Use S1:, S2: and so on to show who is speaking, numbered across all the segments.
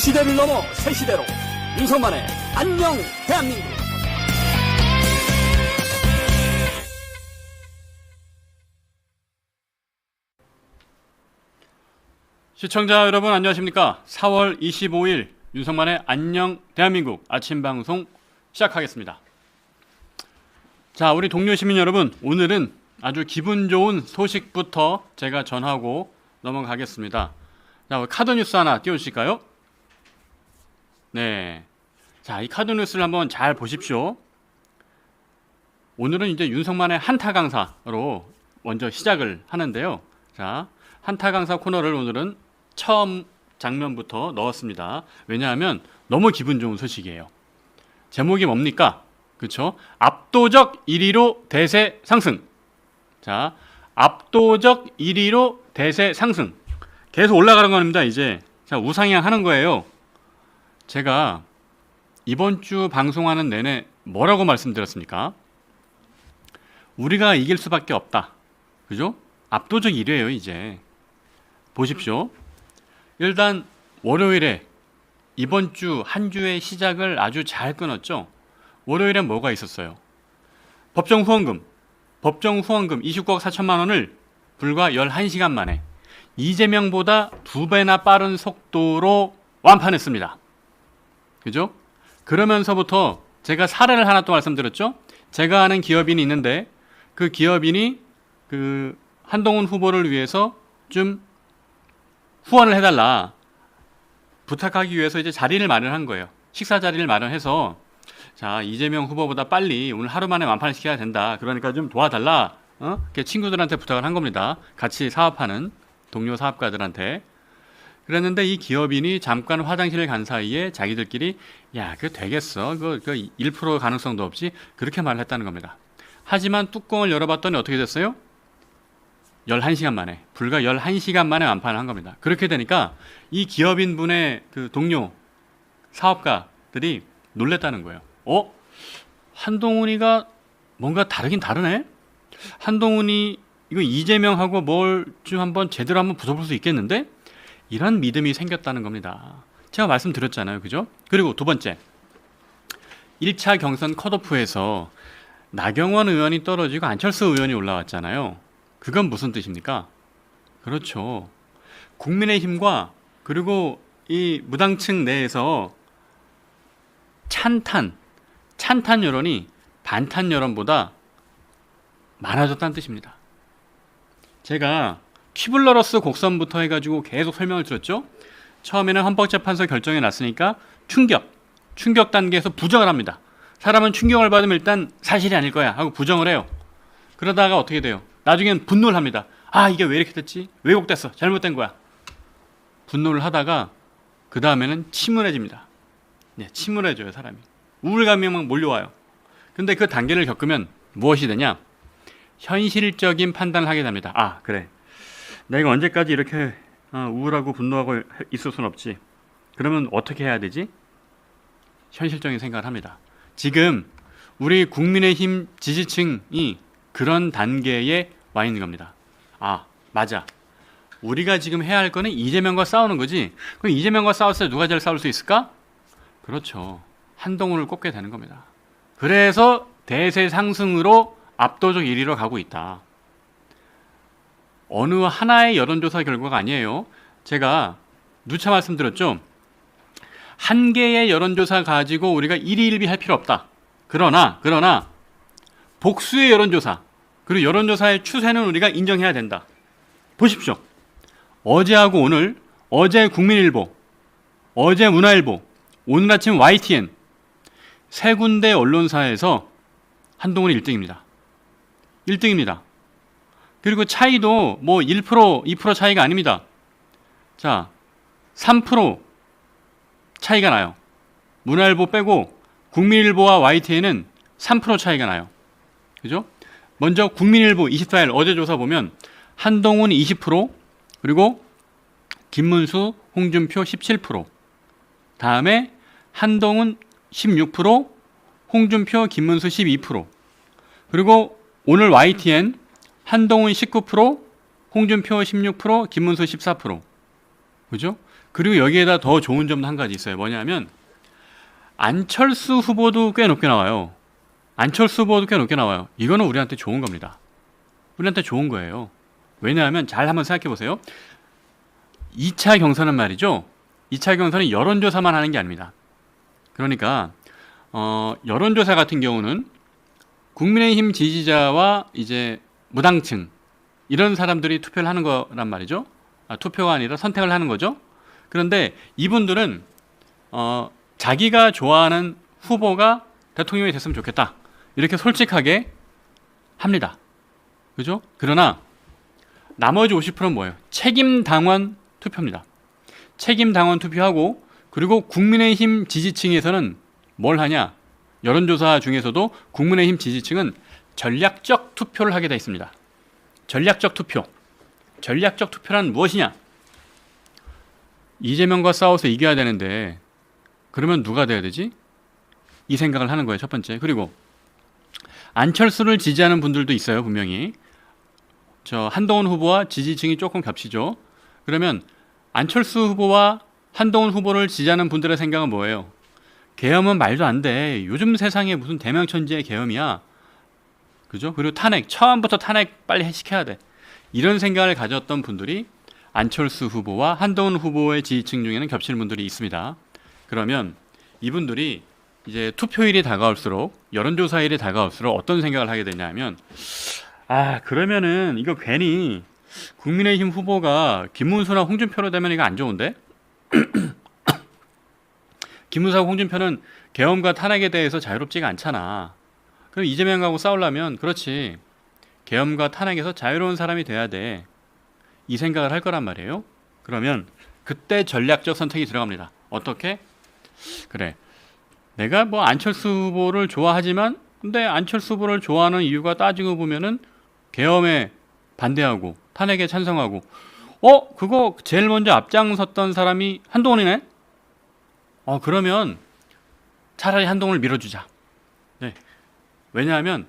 S1: 시대를 넘어 새 시대로 윤성만의 안녕 대한민국
S2: 시청자 여러분 안녕하십니까? 4월 25일 윤성만의 안녕 대한민국 아침 방송 시작하겠습니다. 자, 우리 동료 시민 여러분, 오늘은 아주 기분 좋은 소식부터 제가 전하고 넘어가겠습니다. 자, 카드 뉴스 하나 띄워주실까요? 네. 자, 이 카드 뉴스를 한번 잘 보십시오. 오늘은 이제 윤석만의 한타 강사로 먼저 시작을 하는데요. 자, 한타 강사 코너를 오늘은 처음 장면부터 넣었습니다. 왜냐하면 너무 기분 좋은 소식이에요. 제목이 뭡니까? 그렇죠? 압도적 1위로 대세 상승. 자, 압도적 1위로 대세 상승. 계속 올라가는 겁니다. 이제 자 우상향 하는 거예요. 제가 이번 주 방송하는 내내 뭐라고 말씀드렸습니까? 우리가 이길 수밖에 없다. 그죠? 압도적 1위예요 이제. 보십시오. 일단 월요일에 이번 주 한 주의 시작을 아주 잘 끊었죠. 월요일엔 뭐가 있었어요? 법정 후원금, 법정 후원금 29억 4천만 원을 불과 11시간 만에 이재명보다 두 배나 빠른 속도로 완판했습니다. 그죠? 그러면서부터 제가 사례를 하나 또 말씀드렸죠. 제가 아는 기업인이 있는데 그 기업인이 그 한동훈 후보를 위해서 좀 후원을 해달라 부탁하기 위해서 이제 자리를 마련한 거예요. 식사 자리를 마련해서 자 이재명 후보보다 빨리 오늘 하루 만에 완판을 시켜야 된다. 그러니까 좀 도와달라. 어? 친구들한테 부탁을 한 겁니다. 같이 사업하는 동료 사업가들한테. 그랬는데 이 기업인이 잠깐 화장실을 간 사이에 자기들끼리 야, 그거 되겠어. 그거, 그거 1% 가능성도 없이 그렇게 말을 했다는 겁니다. 하지만 뚜껑을 열어봤더니 어떻게 됐어요? 11시간 만에, 불과 11시간 만에 완판을 한 겁니다. 그렇게 되니까 이 기업인 분의 그 동료 사업가들이 놀랬다는 거예요. 어? 한동훈이가 뭔가 다르긴 다르네? 한동훈이 이거 이재명하고 뭘 좀 한번 제대로 한번 붙어볼 수 있겠는데? 이런 믿음이 생겼다는 겁니다. 제가 말씀드렸잖아요. 그죠? 그리고 두 번째. 1차 경선 컷오프에서 나경원 의원이 떨어지고 안철수 의원이 올라왔잖아요. 그건 무슨 뜻입니까? 그렇죠. 국민의힘과 그리고 이 무당층 내에서 찬탄, 찬탄 여론이 반탄 여론보다 많아졌다는 뜻입니다. 제가 퀴블러러스 곡선부터 해가지고 계속 설명을 드렸죠. 처음에는 헌법재판소 결정이 났으니까 충격, 충격 단계에서 부정을 합니다. 사람은 충격을 받으면 일단 사실이 아닐 거야 하고 부정을 해요. 그러다가 어떻게 돼요? 나중엔 분노를 합니다. 아 이게 왜 이렇게 됐지? 왜곡됐어? 잘못된 거야. 분노를 하다가 그 다음에는 침울해집니다. 네, 침울해져요 사람이. 우울감이 막 몰려와요. 근데 그 단계를 겪으면 무엇이 되냐? 현실적인 판단을 하게 됩니다. 아 그래, 내가 언제까지 이렇게 어, 우울하고 분노하고 있을 수는 없지. 그러면 어떻게 해야 되지? 현실적인 생각을 합니다. 지금 우리 국민의힘 지지층이 그런 단계에 와 있는 겁니다. 아, 맞아. 우리가 지금 해야 할 거는 이재명과 싸우는 거지. 그럼 이재명과 싸웠을 때 누가 제일 싸울 수 있을까? 그렇죠. 한동훈을 꼽게 되는 겁니다. 그래서 대세 상승으로 압도적 1위로 가고 있다. 어느 하나의 여론조사 결과가 아니에요. 제가 누차 말씀드렸죠. 한 개의 여론조사 가지고 우리가 일희일비할 필요 없다. 그러나 그러나 복수의 여론조사 그리고 여론조사의 추세는 우리가 인정해야 된다. 보십시오. 어제하고 오늘 어제 국민일보, 어제 문화일보, 오늘 아침 YTN 세 군데 언론사에서 한동훈이 1등입니다. 1등입니다. 그리고 차이도 뭐 1%, 2% 차이가 아닙니다. 자, 3% 차이가 나요. 문화일보 빼고 국민일보와 YTN은 3% 차이가 나요. 그죠? 먼저 국민일보 24일 어제 조사 보면 한동훈 20% 그리고 김문수, 홍준표 17% 다음에 한동훈 16% 홍준표, 김문수 12% 그리고 오늘 YTN 한동훈 19%, 홍준표 16%, 김문수 14%. 그죠? 그리고 여기에다 더 좋은 점도 한 가지 있어요. 뭐냐면 안철수 후보도 꽤 높게 나와요. 안철수 후보도 꽤 높게 나와요. 이거는 우리한테 좋은 겁니다. 우리한테 좋은 거예요. 왜냐하면 잘 한번 생각해 보세요. 2차 경선은 말이죠. 2차 경선은 여론조사만 하는 게 아닙니다. 그러니까 어, 여론조사 같은 경우는 국민의힘 지지자와 이제 무당층 이런 사람들이 투표를 하는 거란 말이죠. 아, 투표가 아니라 선택을 하는 거죠. 그런데 이분들은 어, 자기가 좋아하는 후보가 대통령이 됐으면 좋겠다. 이렇게 솔직하게 합니다. 그죠? 그러나 나머지 50%는 뭐예요? 책임 당원 투표입니다. 책임 당원 투표하고 그리고 국민의힘 지지층에서는 뭘 하냐? 여론조사 중에서도 국민의힘 지지층은 전략적 투표를 하게 돼 있습니다. 전략적 투표. 전략적 투표란 무엇이냐? 이재명과 싸워서 이겨야 되는데 그러면 누가 돼야 되지? 이 생각을 하는 거예요, 첫 번째. 그리고 안철수를 지지하는 분들도 있어요, 분명히. 저 한동훈 후보와 지지층이 조금 겹치죠. 그러면 안철수 후보와 한동훈 후보를 지지하는 분들의 생각은 뭐예요? 계엄은 말도 안 돼. 요즘 세상에 무슨 대명천지의 계엄이야. 그죠? 그리고 탄핵, 처음부터 탄핵 빨리 시켜야 돼. 이런 생각을 가졌던 분들이 안철수 후보와 한동훈 후보의 지지층 중에는 겹치는 분들이 있습니다. 그러면 이분들이 이제 투표일이 다가올수록 여론조사일이 다가올수록 어떤 생각을 하게 되냐면 아 그러면은 이거 괜히 국민의힘 후보가 김문수나 홍준표로 되면 이거 안 좋은데 김문수하고 홍준표는 계엄과 탄핵에 대해서 자유롭지가 않잖아. 그럼 이재명하고 싸우려면 그렇지 계엄과 탄핵에서 자유로운 사람이 돼야 돼. 이 생각을 할 거란 말이에요. 그러면 그때 전략적 선택이 들어갑니다. 어떻게? 그래. 내가 뭐 안철수 후보를 좋아하지만 근데 안철수 후보를 좋아하는 이유가 따지고 보면은 계엄에 반대하고 탄핵에 찬성하고 어 그거 제일 먼저 앞장섰던 사람이 한동훈이네. 어 그러면 차라리 한동훈을 밀어주자. 네. 왜냐하면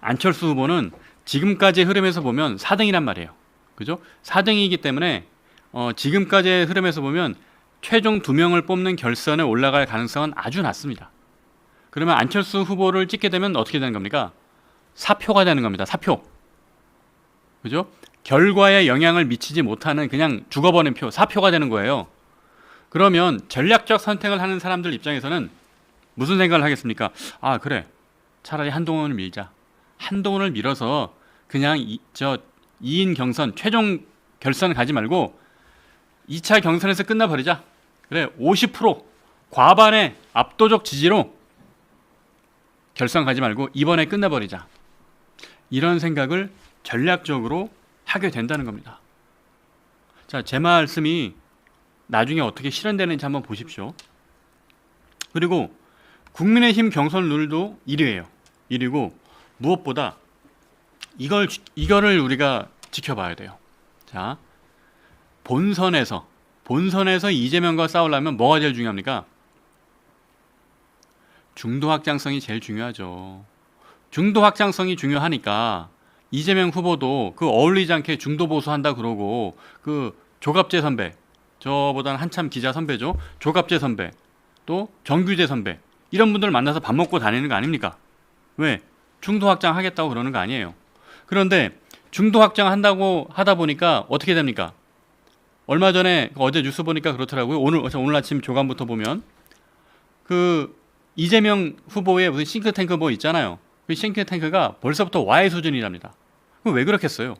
S2: 안철수 후보는 지금까지의 흐름에서 보면 4등이란 말이에요. 그죠? 4등이기 때문에 어, 지금까지의 흐름에서 보면 최종 두 명을 뽑는 결선에 올라갈 가능성은 아주 낮습니다. 그러면 안철수 후보를 찍게 되면 어떻게 되는 겁니까? 사표가 되는 겁니다. 사표. 그죠? 결과에 영향을 미치지 못하는 그냥 죽어버린 표, 사표가 되는 거예요. 그러면 전략적 선택을 하는 사람들 입장에서는 무슨 생각을 하겠습니까? 아, 그래. 차라리 한동훈을 밀자. 한동훈을 밀어서 그냥 이, 저 2인 경선 최종 결선 가지 말고 2차 경선에서 끝나버리자. 그래 50% 과반의 압도적 지지로 결선 가지 말고 이번에 끝내버리자. 이런 생각을 전략적으로 하게 된다는 겁니다. 자, 제 말씀이 나중에 어떻게 실현되는지 한번 보십시오. 그리고 국민의힘 경선 룰도 1위예요. 1위고 무엇보다 이걸 이거를 우리가 지켜봐야 돼요. 자, 본선에서 본선에서 이재명과 싸우려면 뭐가 제일 중요합니까? 중도 확장성이 제일 중요하죠. 중도 확장성이 중요하니까 이재명 후보도 그 어울리지 않게 중도 보수한다 그러고 그 조갑재 선배 저보다는 한참 기자 선배죠. 조갑재 선배 또 정규재 선배 이런 분들 만나서 밥 먹고 다니는 거 아닙니까? 왜? 중도 확장 하겠다고 그러는 거 아니에요. 그런데 중도 확장 한다고 하다 보니까 어떻게 됩니까? 얼마 전에 어제 뉴스 보니까 그렇더라고요. 오늘 오늘 아침 조간부터 보면 그 이재명 후보의 무슨 싱크탱크 뭐 있잖아요. 그 싱크탱크가 벌써부터 와해 수준이랍니다. 그럼 왜 그렇겠어요?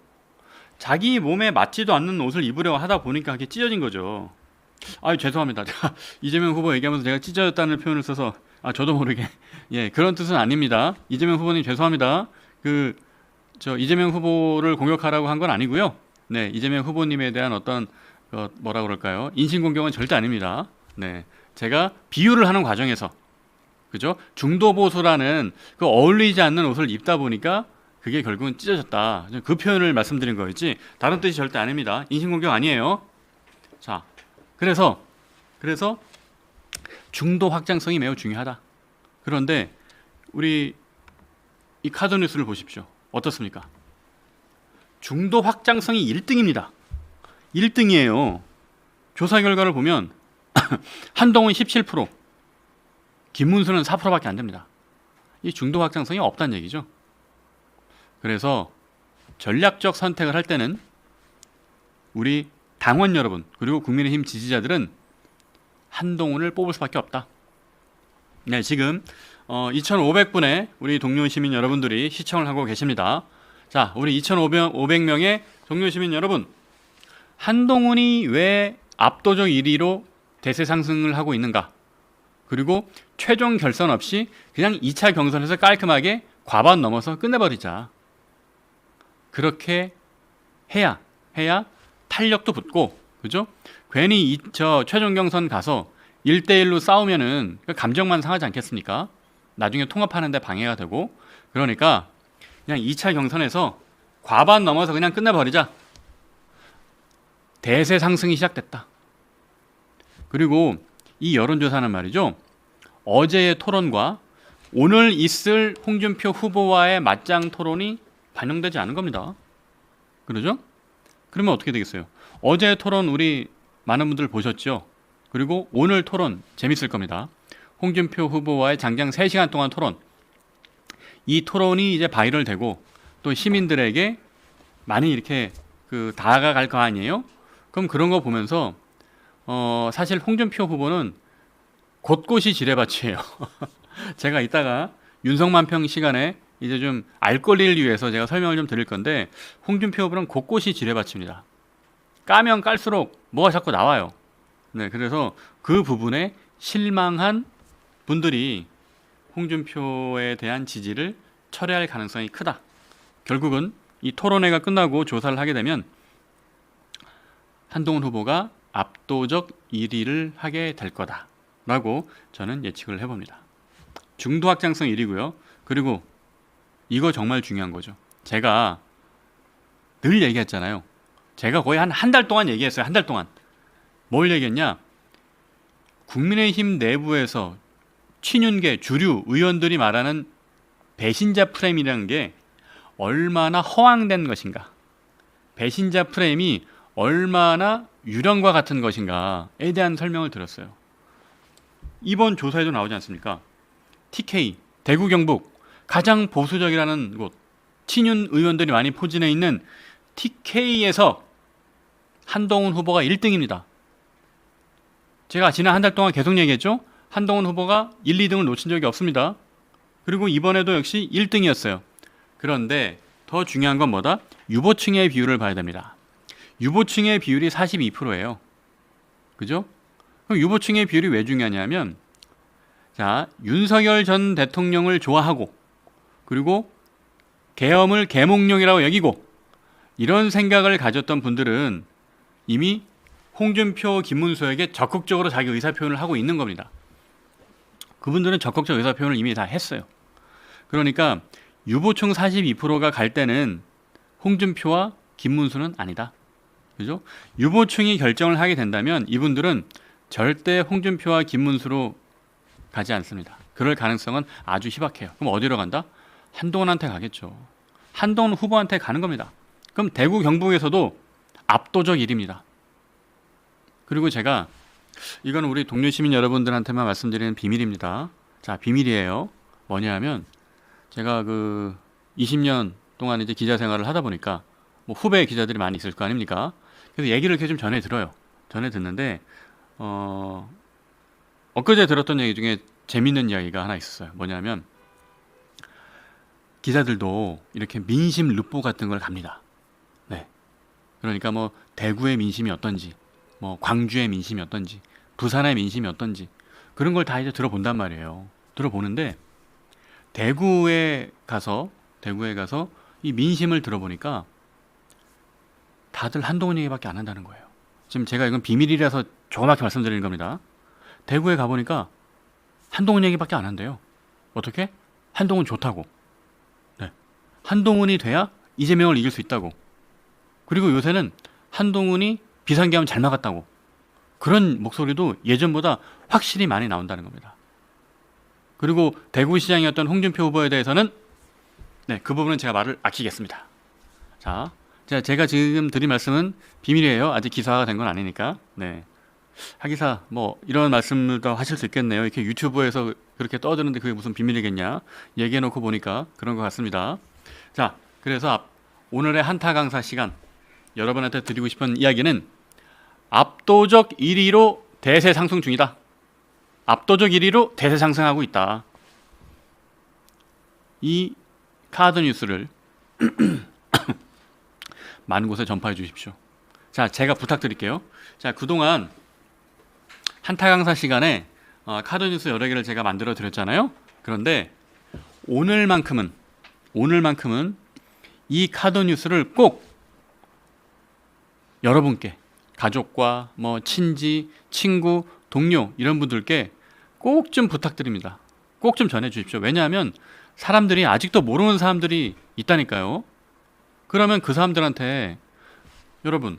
S2: 자기 몸에 맞지도 않는 옷을 입으려고 하다 보니까 그게 찢어진 거죠. 아 죄송합니다. 이재명 후보 얘기하면서 제가 찢어졌다는 표현을 써서 아 저도 모르게 예 그런 뜻은 아닙니다. 이재명 후보님 죄송합니다. 그 저 이재명 후보를 공격하라고 한 건 아니고요. 네 이재명 후보님에 대한 어떤 어, 뭐라 그럴까요? 인신 공격은 절대 아닙니다. 네 제가 비유를 하는 과정에서 그죠? 중도 보수라는 그 어울리지 않는 옷을 입다 보니까 그게 결국은 찢어졌다. 그 표현을 말씀드린 거였지 다른 뜻이 절대 아닙니다. 인신공격 아니에요. 자, 그래서 그래서 중도 확장성이 매우 중요하다. 그런데 우리 이 카드 뉴스를 보십시오. 어떻습니까? 중도 확장성이 1등입니다. 1등이에요. 조사 결과를 보면 한동훈 17%, 김문수는 4%밖에 안 됩니다. 이 중도 확장성이 없다는 얘기죠. 그래서 전략적 선택을 할 때는 우리 당원 여러분 그리고 국민의힘 지지자들은 한동훈을 뽑을 수밖에 없다. 네, 지금 어, 2,500분의 우리 동료 시민 여러분들이 시청을 하고 계십니다. 자, 우리 2,500명의 동료 시민 여러분, 한동훈이 왜 압도적 1위로 대세 상승을 하고 있는가? 그리고 최종 결선 없이 그냥 2차 경선에서 깔끔하게 과반 넘어서 끝내버리자. 그렇게 해야 해야 탄력도 붙고 그죠? 괜히 이, 저 최종 경선 가서 1대1로 싸우면은 그 감정만 상하지 않겠습니까? 나중에 통합하는데 방해가 되고 그러니까 그냥 2차 경선에서 과반 넘어서 그냥 끝내버리자. 대세 상승이 시작됐다. 그리고 이 여론조사는 말이죠. 어제의 토론과 오늘 있을 홍준표 후보와의 맞짱 토론이 반영되지 않은 겁니다. 그러죠? 그러면 어떻게 되겠어요? 어제 토론 우리 많은 분들 보셨죠? 그리고 오늘 토론 재밌을 겁니다. 홍준표 후보와의 장장 3시간 동안 토론. 이 토론이 이제 바이럴 되고 또 시민들에게 많이 이렇게 그 다가갈 거 아니에요? 그럼 그런 거 보면서 어 사실 홍준표 후보는 곳곳이 지뢰밭이에요. 제가 이따가 윤석만 평 시간에 이제 좀 알 권리를 위해서 제가 설명을 좀 드릴 건데 홍준표 후보는 곳곳이 지뢰밭입니다. 까면 깔수록 뭐가 자꾸 나와요. 네, 그래서 그 부분에 실망한 분들이 홍준표에 대한 지지를 철회할 가능성이 크다. 결국은 이 토론회가 끝나고 조사를 하게 되면 한동훈 후보가 압도적 1위를 하게 될 거다라고 저는 예측을 해봅니다. 중도 확장성 1위고요. 그리고 이거 정말 중요한 거죠. 제가 늘 얘기했잖아요. 제가 거의 한 한 달 동안 얘기했어요. 한 달 동안. 뭘 얘기했냐? 국민의힘 내부에서 친윤계 주류 의원들이 말하는 배신자 프레임이라는 게 얼마나 허황된 것인가. 배신자 프레임이 얼마나 유령과 같은 것인가에 대한 설명을 드렸어요. 이번 조사에도 나오지 않습니까? TK 대구 경북 가장 보수적이라는 곳 친윤 의원들이 많이 포진해 있는 TK에서 한동훈 후보가 1등입니다. 제가 지난 한 달 동안 계속 얘기했죠. 한동훈 후보가 1, 2등을 놓친 적이 없습니다. 그리고 이번에도 역시 1등이었어요. 그런데 더 중요한 건 뭐다? 유보층의 비율을 봐야 됩니다. 유보층의 비율이 42%예요. 그죠? 그럼 유보층의 비율이 왜 중요하냐면 자, 윤석열 전 대통령을 좋아하고 그리고 계엄을 계몽령이라고 여기고 이런 생각을 가졌던 분들은 이미 홍준표, 김문수에게 적극적으로 자기 의사 표현을 하고 있는 겁니다. 그분들은 적극적 의사 표현을 이미 다 했어요. 그러니까 유보총 42%가 갈 때는 홍준표와 김문수는 아니다. 그죠? 유보총이 결정을 하게 된다면 이분들은 절대 홍준표와 김문수로 가지 않습니다. 그럴 가능성은 아주 희박해요. 그럼 어디로 간다? 한동훈한테 가겠죠. 한동훈 후보한테 가는 겁니다. 그럼 대구 경북에서도 압도적 1위입니다. 그리고 제가 이건 우리 동료 시민 여러분들한테만 말씀드리는 비밀입니다. 자, 비밀이에요. 뭐냐면 제가 그 20년 동안 이제 기자 생활을 하다 보니까 뭐 후배 기자들이 많이 있을 거 아닙니까? 그래서 얘기를 이렇게 좀 전해 들어요. 전해 듣는데 어 엊그제 들었던 얘기 중에 재밌는 이야기가 하나 있었어요. 뭐냐면 기자들도 이렇게 민심 르포 같은 걸 갑니다. 네. 그러니까 뭐 대구의 민심이 어떤지, 뭐 광주의 민심이 어떤지, 부산의 민심이 어떤지 그런 걸 다 이제 들어본단 말이에요. 들어보는데 대구에 가서 대구에 가서 이 민심을 들어보니까 다들 한동훈 얘기밖에 안 한다는 거예요. 지금 제가 이건 비밀이라서 조그맣게 말씀드리는 겁니다. 대구에 가보니까 한동훈 얘기밖에 안 한대요. 어떻게? 한동훈 좋다고. 네. 한동훈이 돼야 이재명을 이길 수 있다고. 그리고 요새는 한동훈이 비상계엄 잘 막았다고. 그런 목소리도 예전보다 확실히 많이 나온다는 겁니다. 그리고 대구시장이었던 홍준표 후보에 대해서는 네, 그 부분은 제가 말을 아끼겠습니다. 자, 자, 제가 지금 드린 말씀은 비밀이에요. 아직 기사화가 된 건 아니니까. 네. 하기사 뭐 이런 말씀도 하실 수 있겠네요. 이렇게 유튜브에서 그렇게 떠드는데 그게 무슨 비밀이겠냐? 얘기해 놓고 보니까 그런 것 같습니다. 자, 그래서 앞- 오늘의 한타 강사 시간 여러분한테 드리고 싶은 이야기는 압도적 1위로 대세 상승 중이다. 압도적 1위로 대세 상승하고 있다. 이 카드 뉴스를 많은 곳에 전파해 주십시오. 자, 제가 부탁드릴게요. 자, 그동안 한타 강사 시간에 어, 카드 뉴스 여러 개를 제가 만들어 드렸잖아요. 그런데 오늘만큼은 오늘만큼은 이 카드 뉴스를 꼭 여러분께 가족과 뭐 친지, 친구, 동료 이런 분들께 꼭 좀 부탁드립니다. 꼭 좀 전해 주십시오. 왜냐하면 사람들이 아직도 모르는 사람들이 있다니까요. 그러면 그 사람들한테 여러분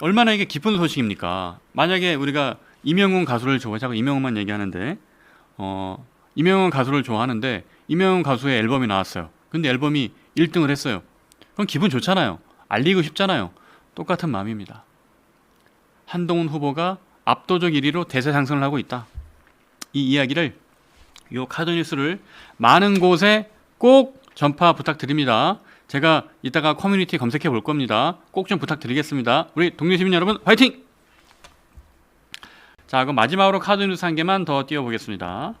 S2: 얼마나 이게 기쁜 소식입니까? 만약에 우리가 이명웅 가수를 좋아해 자꾸 이명웅만 얘기하는데 어 이명웅 가수를 좋아하는데 이명웅 가수의 앨범이 나왔어요. 근데 앨범이 1등을 했어요. 그럼 기분 좋잖아요. 알리고 싶잖아요. 똑같은 마음입니다. 한동훈 후보가 압도적 1위로 대세 상승을 하고 있다. 이 이야기를 요 카드 뉴스를 많은 곳에 꼭 전파 부탁드립니다. 제가 이따가 커뮤니티 검색해 볼 겁니다. 꼭 좀 부탁드리겠습니다. 우리 동료 시민 여러분 화이팅! 자, 그럼 마지막으로 카드 뉴스 한 개만 더 띄워 보겠습니다.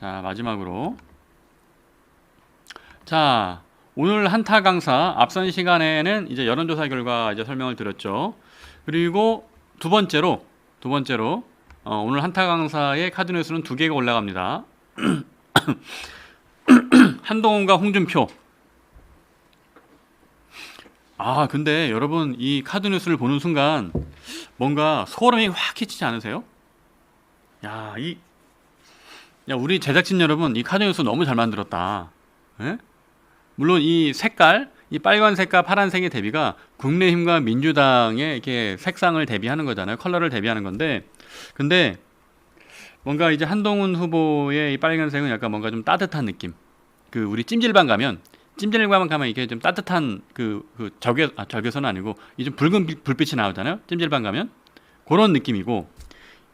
S2: 자, 마지막으로. 자, 오늘 한타 강사 앞선 시간에는 이제 여론조사 결과 이제 설명을 드렸죠. 그리고 두 번째로 두 번째로 어, 오늘 한타 강사의 카드 뉴스는 두 개가 올라갑니다. 한동훈과 홍준표. 아, 근데 여러분 이 카드 뉴스를 보는 순간 뭔가 소름이 확 끼치지 않으세요? 야, 이 야, 우리 제작진 여러분 이 카드 뉴스 너무 잘 만들었다. 예? 물론 이 색깔, 이 빨간색과 파란색의 대비가 국민의힘과 민주당의 이렇게 색상을 대비하는 거잖아요. 컬러를 대비하는 건데, 근데 뭔가 이제 한동훈 후보의 이 빨간색은 약간 뭔가 좀 따뜻한 느낌. 그 우리 찜질방 가면 찜질방 가면 이게 좀 따뜻한 그, 그 적외 아 적외선은 아니고 이 좀 붉은 빛- 불빛이 나오잖아요. 찜질방 가면 그런 느낌이고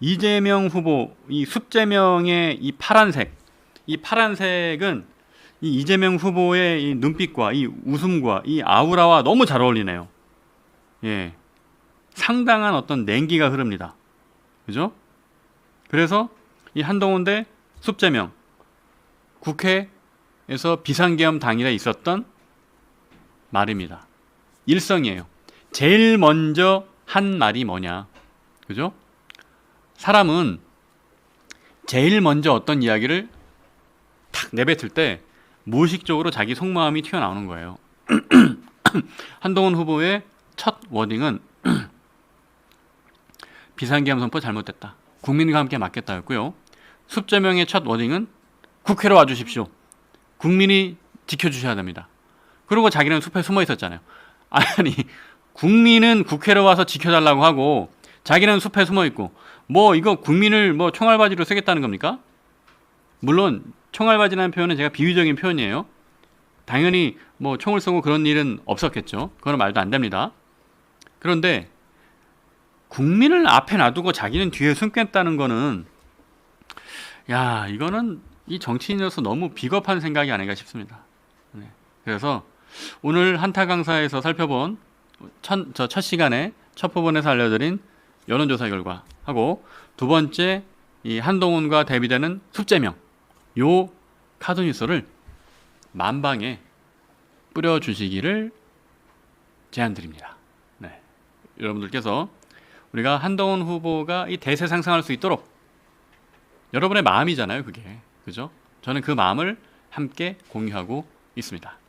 S2: 이재명 후보 이 숲재명의 이 파란색 이 파란색은 이 이재명 후보의 이 눈빛과 이 웃음과 이 아우라와 너무 잘 어울리네요. 예. 상당한 어떤 냉기가 흐릅니다. 그죠? 그래서 이 한동훈 대 숲재명 국회에서 비상계엄 당일에 있었던 말입니다. 일성이에요. 제일 먼저 한 말이 뭐냐? 그죠? 사람은 제일 먼저 어떤 이야기를 탁 내뱉을 때 무의식적으로 자기 속마음이 튀어나오는 거예요. 한동훈 후보의 첫 워딩은 비상계엄 선포 잘못됐다. 국민과 함께 맞겠다였고요. 숲재명의 첫 워딩은 국회로 와주십시오. 국민이 지켜주셔야 됩니다. 그리고 자기는 숲에 숨어 있었잖아요. 아니 국민은 국회로 와서 지켜달라고 하고 자기는 숲에 숨어 있고 뭐 이거 국민을 뭐 총알바지로 쓰겠다는 겁니까? 물론 총알바지라는 표현은 제가 비유적인 표현이에요. 당연히 뭐 총을 쏘고 그런 일은 없었겠죠. 그건 말도 안 됩니다. 그런데 국민을 앞에 놔두고 자기는 뒤에 숨겠다는 거는 야 이거는 이 정치인으로서 너무 비겁한 생각이 아닌가 싶습니다. 네. 그래서 오늘 한타 강사에서 살펴본 첫, 저첫 시간에 첫 부분에서 알려드린 여론조사 결과 하고 두 번째 이 한동훈과 대비되는 숲재명 요 카드 뉴스를 만방에 뿌려 주시기를 제안드립니다. 네. 여러분들께서 우리가 한동훈 후보가 이 대세 상승할 수 있도록 여러분의 마음이잖아요, 그게. 그죠? 저는 그 마음을 함께 공유하고 있습니다.